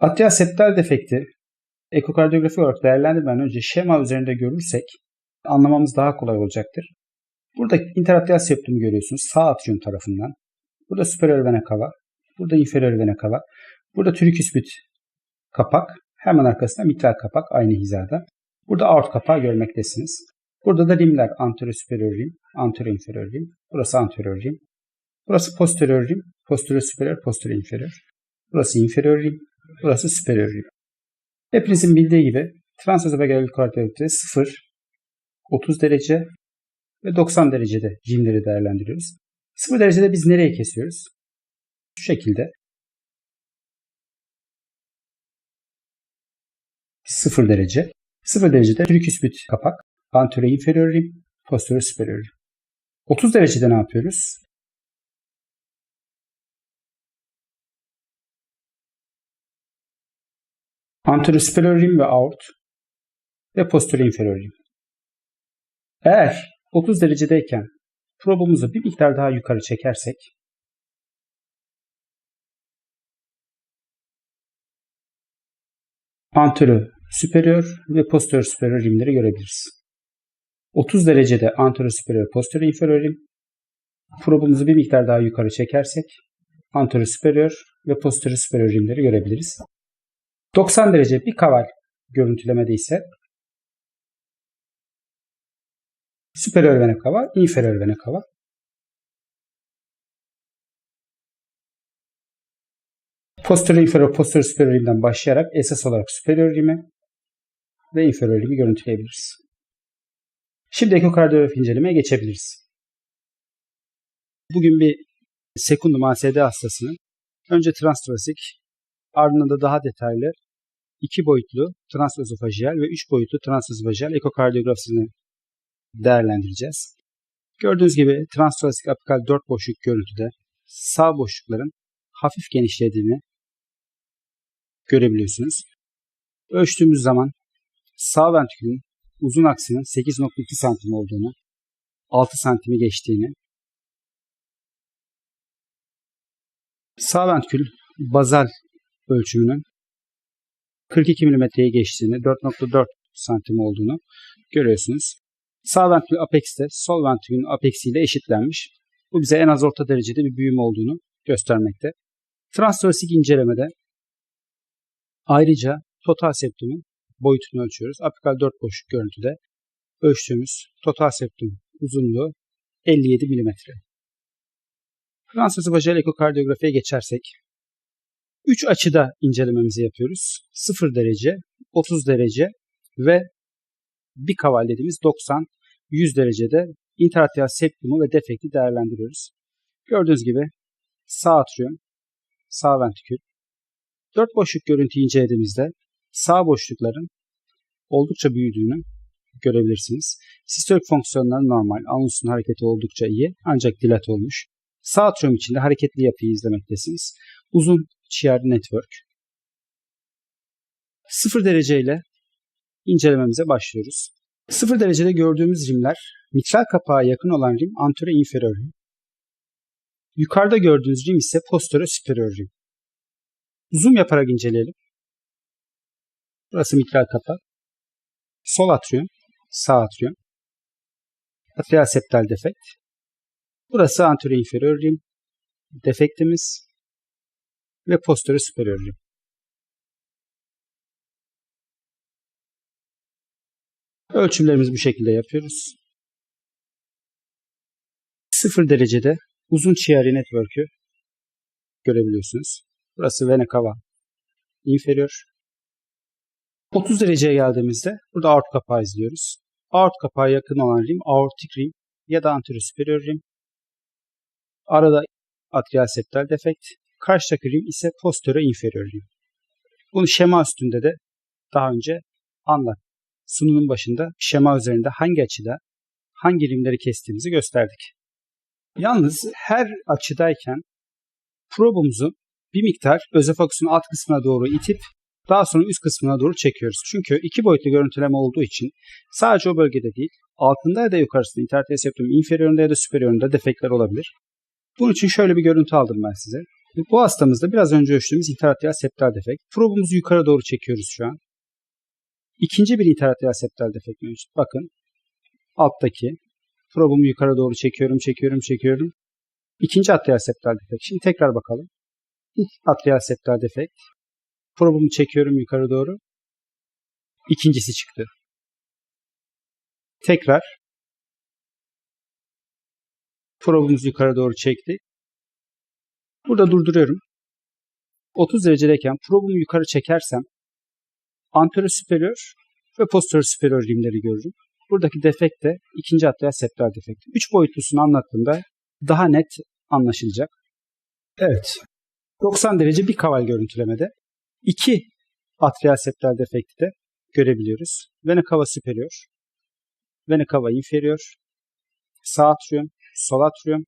Atrial septal defekti ekokardiyografi olarak değerlendirmeden önce şema üzerinde görürsek anlamamız daha kolay olacaktır. Burada interatrial septumu görüyorsunuz sağ atrium tarafından. Burada superior vena cava, burada inferior vena cava, burada triküspit kapak, hemen arkasında mitral kapak aynı hizada. Burada aort kapağı görmektesiniz. Burada da rimler anterior superior rim, anterior inferior rim. Burası anterior rim. Burası posterior rim, posterior superior, posterior inferior. Burası inferior rim, burası superior rim. Hepinizin bildiği gibi transözofageal kardiyolojide 0, 30 derece ve 90 derecede jimleri değerlendiriyoruz. 0 derecede biz nereye kesiyoruz? Şu şekilde. 0 derece. 0 derecede triküspit kapak, anterior inferior rim, posterior superior rim. 30 derecede ne yapıyoruz? Anterior rim ve aort ve posterior inferior rim. Eğer 30 derecedeyken probumuzu bir miktar daha yukarı çekersek anterior superior ve posterior superior rimleri görebiliriz. 30 derecede anterior superior posterior inferior rim probumuzu bir miktar daha yukarı çekersek anterior superior ve posterior superior rimleri görebiliriz. 90 derece bir kaval görüntülemede ise superior vena cava, inferior vena cava. Posterior inferior posterior superior başlayarak esas olarak superior rimi ve inferior rimi görüntüleyebiliriz. Şimdi ekokardiyografi incelemeye geçebiliriz. Bugün bir sekundum ASD hastasının önce transtrasik ardından da daha detaylı iki boyutlu transözofajiyal ve üç boyutlu transözofajiyal ekokardiyografisini değerlendireceğiz. Gördüğünüz gibi transthoracic apikal dört boşluk görüntüde sağ boşlukların hafif genişlediğini görebiliyorsunuz. Ölçtüğümüz zaman sağ ventrikülün uzun aksının 8.2 santim olduğunu, 6 santimi geçtiğini, sağ ventrikül bazal ölçümünün 42 mm'ye geçtiğini, 4.4 santim olduğunu görüyorsunuz. Sağ ventrikül apex'te sol ventrikülün apexiyle eşitlenmiş. Bu bize en az orta derecede bir büyüme olduğunu göstermekte. Transthoracic incelemede ayrıca total septumun boyutunu ölçüyoruz. Apikal 4 boşluk görüntüde ölçtüğümüz total septum uzunluğu 57 mm. Fransız vajal ekokardiyografiye geçersek 3 açıda incelememizi yapıyoruz. 0 derece, 30 derece ve bir kaval dediğimiz 90 100 derecede interatrial septumu ve defekti değerlendiriyoruz. Gördüğünüz gibi sağ atrium, sağ ventrikül. Dört boşluk görüntü incelediğimizde sağ boşlukların oldukça büyüdüğünü görebilirsiniz. Sistolik fonksiyonları normal, anusun hareketi oldukça iyi ancak dilat olmuş. Sağ atrium içinde hareketli yapıyı izlemektesiniz. Uzun shear network. Sıfır dereceyle incelememize başlıyoruz. Sıfır derecede gördüğümüz rimler mitral kapağa yakın olan rim anterior inferior rim. Yukarıda gördüğünüz rim ise posterior superior rim. Zoom yaparak inceleyelim. Burası mitral kapak. Sol atrium, sağ atrium. Atrial septal defekt. Burası anterior inferior rim. Defektimiz ve posterior superior rim. Ölçümlerimizi bu şekilde yapıyoruz. Sıfır derecede uzun çiğeri network'ü görebiliyorsunuz. Burası vena cava inferior. 30 dereceye geldiğimizde burada aort kapağı izliyoruz. Aort kapağı yakın olan rim aortic rim ya da anterior superior rim. Arada atrial septal defekt. Karşıdaki rim ise posterior inferior rim. Bunu şema üstünde de daha önce anlat sununun başında şema üzerinde hangi açıda hangi rimleri kestiğimizi gösterdik. Yalnız her açıdayken probumuzu bir miktar özofagusun alt kısmına doğru itip daha sonra üst kısmına doğru çekiyoruz. Çünkü iki boyutlu görüntüleme olduğu için sadece o bölgede değil, altında ya da yukarısında internet septum inferiorunda ya da superiorunda defektler olabilir. Bunun için şöyle bir görüntü aldım ben size. Bu hastamızda biraz önce ölçtüğümüz interatrial septal defekt. Probumuzu yukarı doğru çekiyoruz şu an. İkinci bir interatrial septal defekt mevcut. Bakın alttaki probumu yukarı doğru çekiyorum, çekiyorum, çekiyorum. İkinci atrial septal defekt. Şimdi tekrar bakalım. İlk atrial septal defekt. Probumu çekiyorum yukarı doğru. İkincisi çıktı. Tekrar probumuzu yukarı doğru çektik. Burada durduruyorum. 30 derecedeyken probumu yukarı çekersem anterior superior ve posterior superior rimleri görürüm. Buradaki defekt de ikinci atrial septal defekti. Üç boyutlusunu anlattığımda daha net anlaşılacak. Evet. 90 derece bir kaval görüntülemede iki atrial septal defekti de görebiliyoruz. Vena cava superior, vena cava inferior, sağ atrium, sol atrium.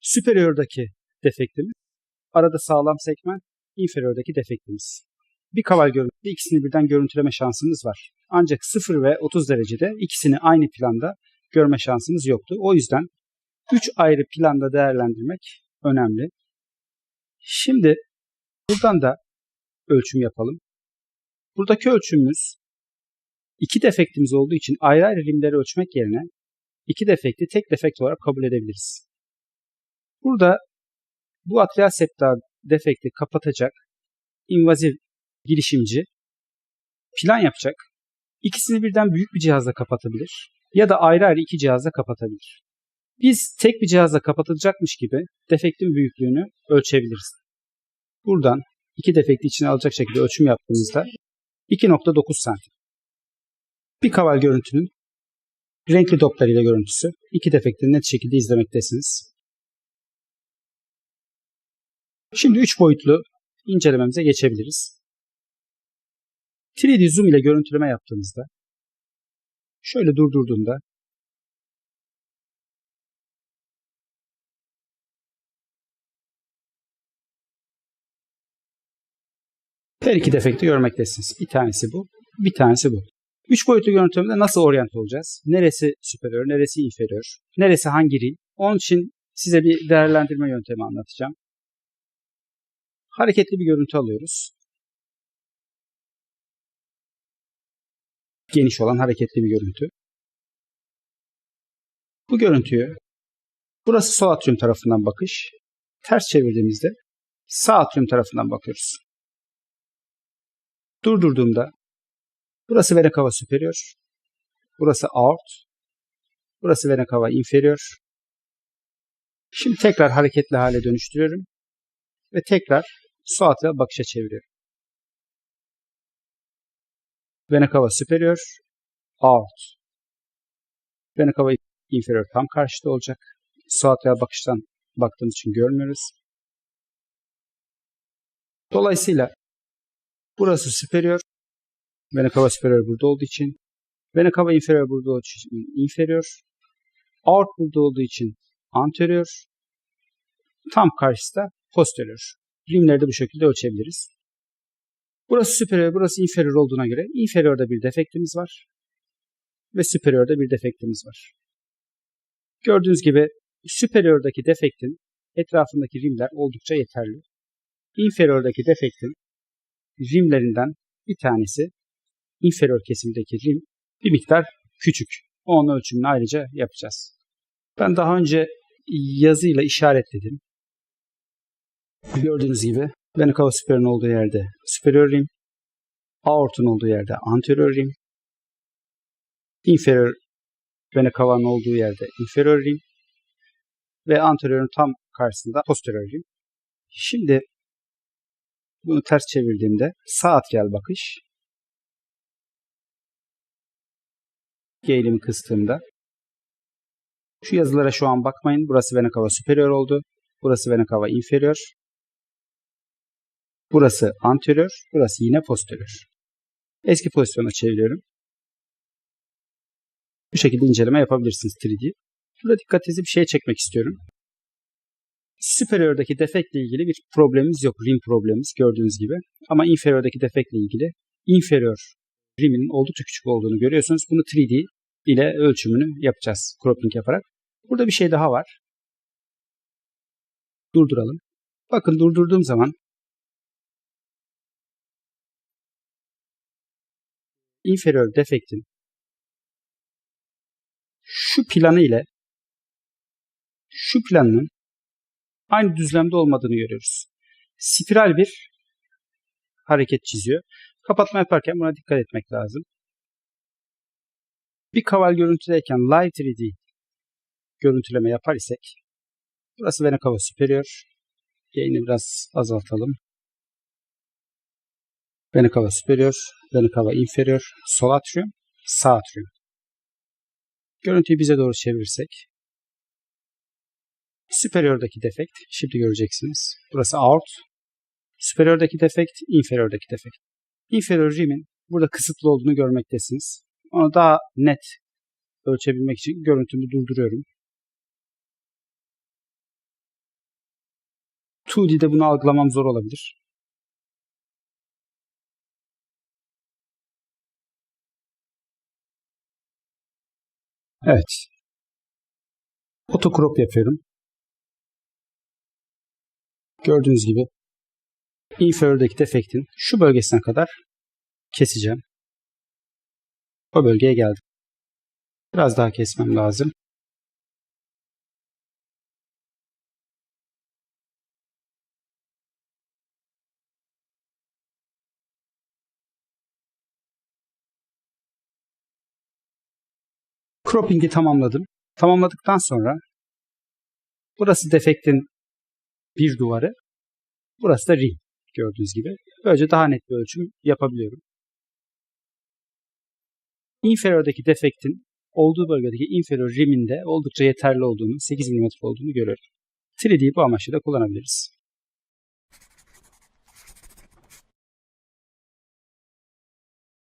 Superior'daki defektimiz, arada sağlam segment, inferior'daki defektimiz. Bir kaval görüntüde ikisini birden görüntüleme şansımız var. Ancak 0 ve 30 derecede ikisini aynı planda görme şansımız yoktu. O yüzden 3 ayrı planda değerlendirmek önemli. Şimdi buradan da ölçüm yapalım. Buradaki ölçümümüz iki defektimiz olduğu için ayrı ayrı rimleri ölçmek yerine iki defekti tek defekt olarak kabul edebiliriz. Burada bu atrial septal defekti kapatacak invazif girişimci plan yapacak. İkisini birden büyük bir cihazla kapatabilir ya da ayrı ayrı iki cihazla kapatabilir. Biz tek bir cihazla kapatılacakmış gibi defektin büyüklüğünü ölçebiliriz. Buradan iki defekti içine alacak şekilde ölçüm yaptığımızda 2.9 santim. Bir kaval görüntünün renkli Doppler ile görüntüsü. iki defekti net şekilde izlemektesiniz. Şimdi 3 boyutlu incelememize geçebiliriz. 3D zoom ile görüntüleme yaptığımızda şöyle durdurduğumda her iki defekti görmektesiniz. Bir tanesi bu, bir tanesi bu. Üç boyutlu görüntülemede nasıl oryant olacağız? Neresi superior, neresi inferior, neresi hangi rim? Onun için size bir değerlendirme yöntemi anlatacağım. Hareketli bir görüntü alıyoruz. Geniş olan hareketli bir görüntü. Bu görüntüyü burası sol atrium tarafından bakış. Ters çevirdiğimizde sağ atrium tarafından bakıyoruz. Durdurduğumda burası vena cava superior, burası aort, burası vena cava inferior. Şimdi tekrar hareketli hale dönüştürüyorum ve tekrar su atrial bakışa çeviriyorum. Vena cava superior, aort. Vena cava inferior tam karşıda olacak. Su atrial bakıştan baktığımız için görmüyoruz. Dolayısıyla burası superior. Vena cava superior burada olduğu için. Vena cava inferior burada olduğu için inferior. Aort burada olduğu için anterior. Tam karşısında posterior. Rimleri de bu şekilde ölçebiliriz. Burası superior, burası inferior olduğuna göre inferiorda bir defektimiz var ve superiorda bir defektimiz var. Gördüğünüz gibi superiordaki defektin etrafındaki rimler oldukça yeterli. Inferiordaki defektin rimlerinden bir tanesi inferior kesimdeki rim bir miktar küçük. Onun ölçümünü ayrıca yapacağız. Ben daha önce yazıyla işaretledim. Gördüğünüz gibi vena cava superior'un olduğu yerde superior rim, aortun olduğu yerde anterior rim, inferior vena cava'nın olduğu yerde inferior rim ve anteriorun tam karşısında posterior rim. Şimdi bunu ters çevirdiğimde sağ atrial bakış eğilimi kıstığımda şu yazılara şu an bakmayın. Burası vena cava superior oldu. Burası vena cava inferior. Burası anterior, burası yine posterior. Eski pozisyona çeviriyorum. Bu şekilde inceleme yapabilirsiniz 3D. Burada dikkatinizi bir şeye çekmek istiyorum. Superior'daki defektle ilgili bir problemimiz yok. Rim problemimiz gördüğünüz gibi. Ama inferior'daki defektle ilgili inferior riminin oldukça küçük olduğunu görüyorsunuz. Bunu 3D ile ölçümünü yapacağız cropping yaparak. Burada bir şey daha var. Durduralım. Bakın durdurduğum zaman inferior defektin şu planı ile şu planın aynı düzlemde olmadığını görüyoruz. Spiral bir hareket çiziyor. Kapatma yaparken buna dikkat etmek lazım. Bir kaval görüntüdeyken Live 3D görüntüleme yapar isek burası vena cava superior. Gain'i biraz azaltalım. Vena cava superior, vena cava inferior, sol atrium, sağ atrium. Görüntüyü bize doğru çevirirsek superior'daki defekt şimdi göreceksiniz. Burası aort. Superior'daki defekt, inferior'daki defekt. Inferior rim'in burada kısıtlı olduğunu görmektesiniz. Onu daha net ölçebilmek için görüntümü durduruyorum. 2D'de bunu algılamam zor olabilir. Evet. Otocrop yapıyorum. Gördüğünüz gibi inferior'daki defektin şu bölgesine kadar keseceğim. O bölgeye geldim. Biraz daha kesmem lazım. Cropping'i tamamladım. Tamamladıktan sonra burası defektin bir duvarı, burası da rim gördüğünüz gibi. Böylece daha net bir ölçüm yapabiliyorum. Inferior'daki defektin olduğu bölgedeki inferior riminde oldukça yeterli olduğunu, 8 mm olduğunu görüyorum. 3D bu amaçla da kullanabiliriz.